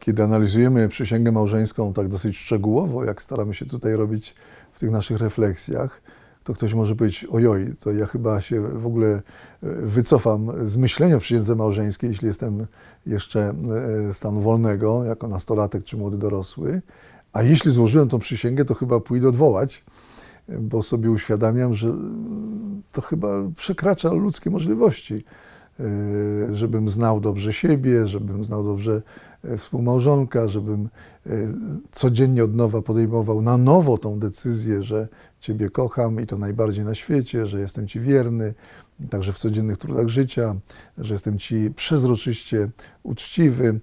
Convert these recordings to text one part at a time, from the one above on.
kiedy analizujemy przysięgę małżeńską tak dosyć szczegółowo, jak staramy się tutaj robić w tych naszych refleksjach, to ktoś może powiedzieć, ojoj, to ja chyba się w ogóle e, wycofam z myślenia o przysiędze małżeńskiej, jeśli jestem jeszcze e, stanu wolnego, jako nastolatek czy młody dorosły, a jeśli złożyłem tą przysięgę, to chyba pójdę odwołać, bo sobie uświadamiam, że to chyba przekracza ludzkie możliwości. E, żebym znał dobrze siebie, żebym znał dobrze e, współmałżonka, żebym e, codziennie od nowa podejmował na nowo tą decyzję, że Ciebie kocham i to najbardziej na świecie, że jestem Ci wierny, także w codziennych trudach życia, że jestem Ci przezroczyście uczciwy,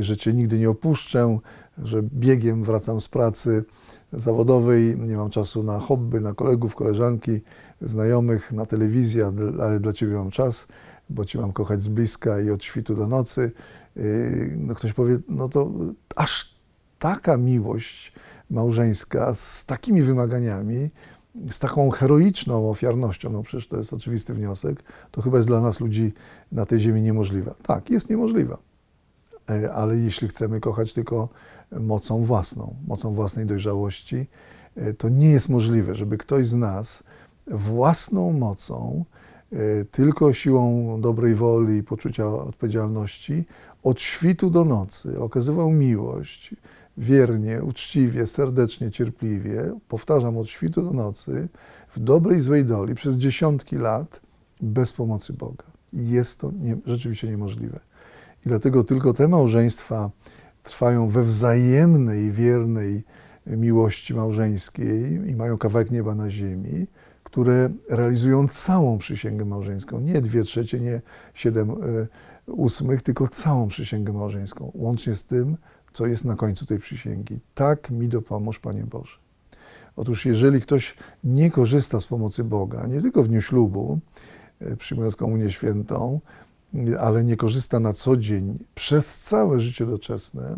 że Cię nigdy nie opuszczę, że biegiem wracam z pracy zawodowej, nie mam czasu na hobby, na kolegów, koleżanki, znajomych, na telewizję, ale dla Ciebie mam czas bo Cię mam kochać z bliska i od świtu do nocy. Yy, no ktoś powie, no to aż taka miłość małżeńska z takimi wymaganiami, z taką heroiczną ofiarnością, no przecież to jest oczywisty wniosek, to chyba jest dla nas ludzi na tej ziemi niemożliwa. Tak, jest niemożliwa, yy, ale jeśli chcemy kochać tylko mocą własną, mocą własnej dojrzałości, yy, to nie jest możliwe, żeby ktoś z nas własną mocą E, tylko siłą dobrej woli i poczucia odpowiedzialności od świtu do nocy okazywał miłość wiernie, uczciwie, serdecznie, cierpliwie, powtarzam, od świtu do nocy, w dobrej, złej doli przez dziesiątki lat bez pomocy Boga. Jest to nie, rzeczywiście niemożliwe. I dlatego tylko te małżeństwa trwają we wzajemnej, wiernej miłości małżeńskiej i mają kawałek nieba na ziemi, które realizują całą przysięgę małżeńską. Nie dwie trzecie, nie siedem e, ósmych, tylko całą przysięgę małżeńską, łącznie z tym, co jest na końcu tej przysięgi. Tak mi dopomóż, Panie Boże. Otóż jeżeli ktoś nie korzysta z pomocy Boga, nie tylko w dniu ślubu, e, przyjmując komunię świętą, ale nie korzysta na co dzień przez całe życie doczesne,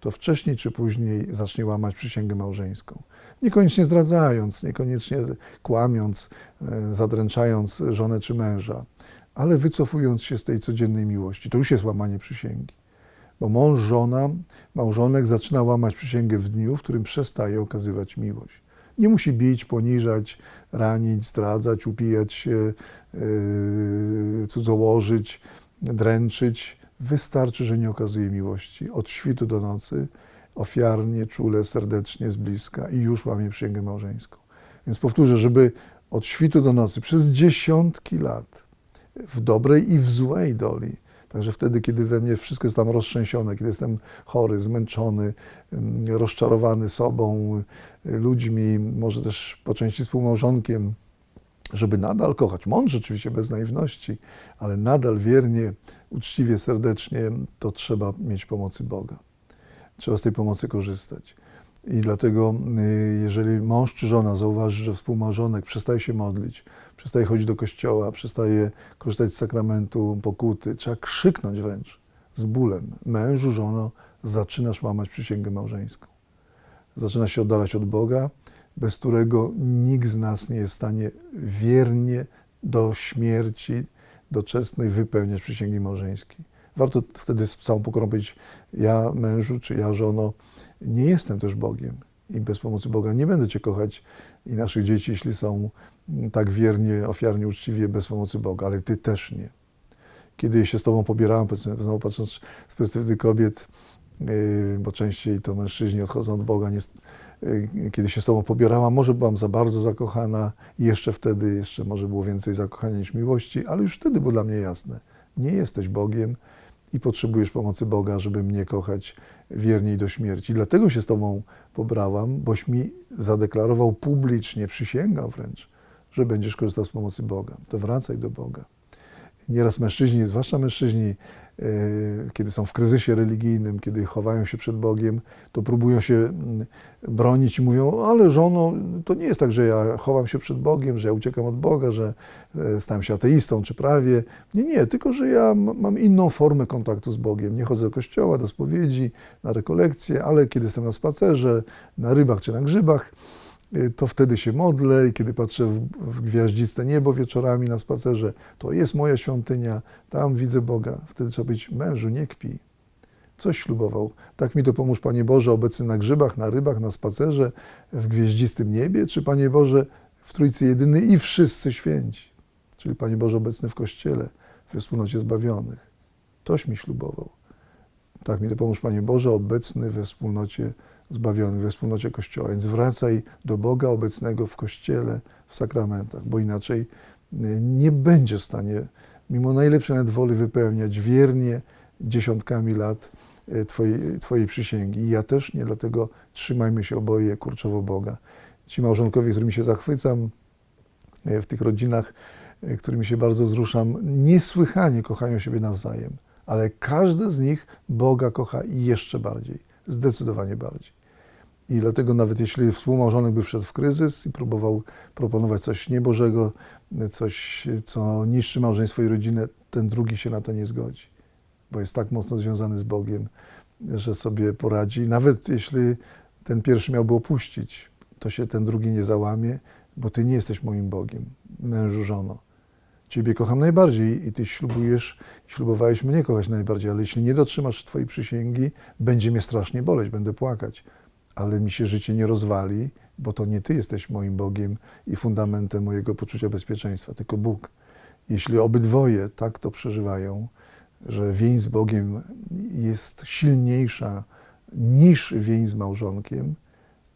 to wcześniej czy później zacznie łamać przysięgę małżeńską. Niekoniecznie zdradzając, niekoniecznie kłamiąc, e, zadręczając żonę czy męża, ale wycofując się z tej codziennej miłości. To już jest łamanie przysięgi. Bo mąż, żona, małżonek zaczyna łamać przysięgę w dniu, w którym przestaje okazywać miłość. Nie musi bić, poniżać, ranić, zdradzać, upijać się, yy, cudzołożyć, dręczyć Wystarczy, że nie okazuje miłości. Od świtu do nocy, ofiarnie, czule, serdecznie, z bliska i już łamie przysięgę małżeńską. Więc powtórzę, żeby od świtu do nocy przez dziesiątki lat w dobrej i w złej doli, także wtedy, kiedy we mnie wszystko jest tam roztrzęsione, kiedy jestem chory, zmęczony, rozczarowany sobą, ludźmi, może też po części współmałżonkiem, żeby nadal kochać, mądrze oczywiście, bez naiwności, ale nadal wiernie, uczciwie, serdecznie, to trzeba mieć pomocy Boga. Trzeba z tej pomocy korzystać. I dlatego, y, jeżeli mąż czy żona zauważy, że współmałżonek przestaje się modlić, przestaje chodzić do kościoła, przestaje korzystać z sakramentu pokuty, trzeba krzyknąć wręcz z bólem: Mężu, żono, zaczynasz łamać przysięgę małżeńską. Zaczyna się oddalać od Boga, bez którego nikt z nas nie jest w stanie wiernie do śmierci doczesnej wypełniać przysięgi małżeńskiej. Warto wtedy z całą pokorą powiedzieć, ja mężu czy ja żono, nie jestem też Bogiem i bez pomocy Boga nie będę Cię kochać i naszych dzieci, jeśli są tak wiernie, ofiarnie, uczciwie, bez pomocy Boga, ale Ty też nie. Kiedy się z Tobą pobierałem, powiedzmy, znowu patrząc z perspektywy kobiet, bo częściej to mężczyźni odchodzą od Boga, Y, kiedy się z Tobą pobierałam, może byłam za bardzo zakochana i jeszcze wtedy, jeszcze może było więcej zakochania niż miłości, ale już wtedy było dla mnie jasne, nie jesteś Bogiem i potrzebujesz pomocy Boga, żeby mnie kochać wierniej do śmierci. Dlatego się z Tobą pobrałam, boś mi zadeklarował publicznie, przysięgał wręcz, że będziesz korzystał z pomocy Boga. To wracaj do Boga. Nieraz mężczyźni, zwłaszcza mężczyźni, e, kiedy są w kryzysie religijnym, kiedy chowają się przed Bogiem, to próbują się mm, bronić i mówią, ale żono, to nie jest tak, że ja chowam się przed Bogiem, że ja uciekam od Boga, że e, stałem się ateistą czy prawie. Nie, nie, tylko że ja mam inną formę kontaktu z Bogiem. Nie chodzę do kościoła, do spowiedzi, na rekolekcje, ale kiedy jestem na spacerze, na rybach czy na grzybach, to wtedy się modlę i kiedy patrzę w, w gwiaździste niebo wieczorami na spacerze, to jest moja świątynia, tam widzę Boga. Wtedy trzeba być mężu, nie kpi. coś ślubował. Tak mi to pomóż, Panie Boże, obecny na grzybach, na rybach, na spacerze, w gwieździstym niebie, czy Panie Boże, w Trójcy Jedyny i wszyscy święci. Czyli Panie Boże, obecny w Kościele, we wspólnocie zbawionych. Toś mi ślubował. Tak mi to pomóż, Panie Boże, obecny we wspólnocie zbawionych, we wspólnocie Kościoła. Więc wracaj do Boga obecnego w Kościele, w sakramentach, bo inaczej y, nie będzie w stanie, mimo najlepszej nawet woli, wypełniać wiernie dziesiątkami lat y, twojej, twojej przysięgi. I ja też nie, dlatego trzymajmy się oboje kurczowo Boga. Ci małżonkowie, którymi się zachwycam, w tych rodzinach, którymi się bardzo wzruszam, niesłychanie kochają siebie nawzajem, ale każdy z nich Boga kocha jeszcze bardziej, zdecydowanie bardziej. I dlatego nawet jeśli współmałżonek by wszedł w kryzys i próbował proponować coś niebożego, coś, co niszczy małżeństwo i rodzinę, ten drugi się na to nie zgodzi, bo jest tak mocno związany z Bogiem, że sobie poradzi. Nawet jeśli ten pierwszy miałby opuścić, to się ten drugi nie załamie, bo ty nie jesteś moim Bogiem, mężu, żono. Ciebie kocham najbardziej i ty ślubujesz, ślubowałeś mnie kochać najbardziej, ale jeśli nie dotrzymasz twojej przysięgi, będzie mnie strasznie boleć, będę płakać, ale mi się życie nie rozwali, bo to nie ty jesteś moim Bogiem i fundamentem mojego poczucia bezpieczeństwa, tylko Bóg. Jeśli obydwoje tak to przeżywają, że więź z Bogiem jest silniejsza niż więź z małżonkiem,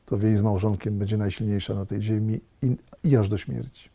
to więź z małżonkiem będzie najsilniejsza na tej ziemi i, i aż do śmierci.